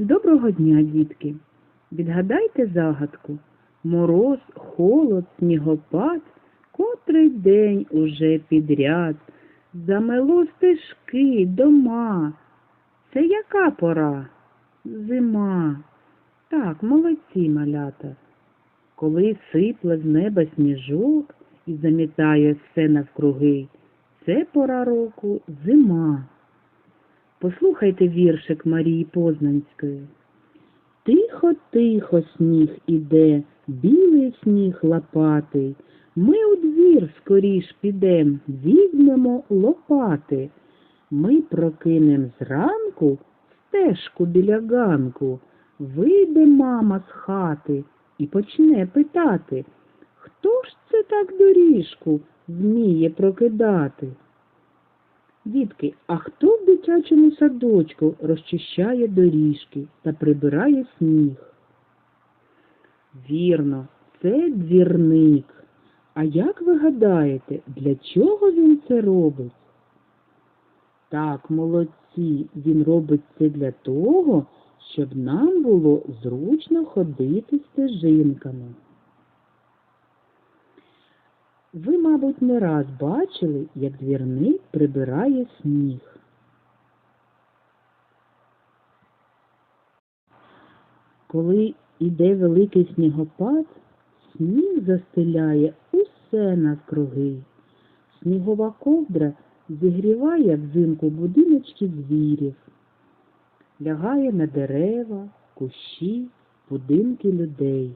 Доброго дня, дітки! Відгадайте загадку. Мороз, холод, снігопад, котрий день уже підряд. Замело стежки, дома. Це яка пора? Зима. Так, молодці, малята. Коли сипле з неба сніжок і замітає все навкруги, це пора року зима. Послухайте віршик Марії Познанської. Тихо, тихо сніг іде, білий сніг лопатий. Ми у двір скоріш підем, візьмемо лопати. Ми прокинем зранку стежку біля ганку. Вийде мама з хати і почне питати, хто ж це так доріжку вміє прокидати? Дітки, а хто дитячому садочку розчищає доріжки та прибирає сніг? Вірно, це двірник. А як ви гадаєте, для чого він це робить? Так, молодці, він робить це для того, щоб нам було зручно ходити стежинками. Ви, мабуть, не раз бачили, як двірник прибирає сніг. Коли йде великий снігопад, сніг застеляє усе навкруги. Снігова ковдра зігріває взимку будиночки звірів, лягає на дерева, кущі, будинки людей.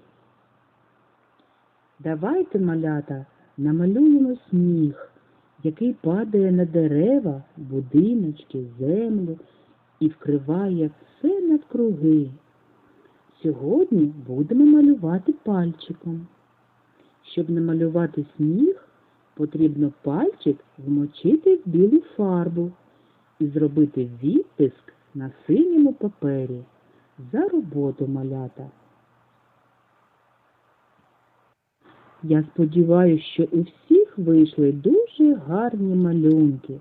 Давайте, малята, намалюємо сніг, який падає на дерева, будиночки, землю і вкриває все навкруги. Сьогодні будемо малювати пальчиком. Щоб намалювати сніг, потрібно пальчик вмочити в білу фарбу і зробити відтиск на синьому папері. За роботу малята. Я сподіваюся, що у всіх вийшли дуже гарні малюнки.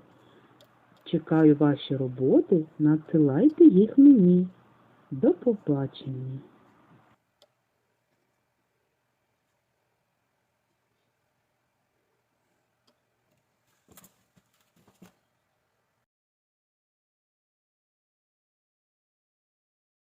Чекаю ваші роботи, надсилайте їх мені. До побачення.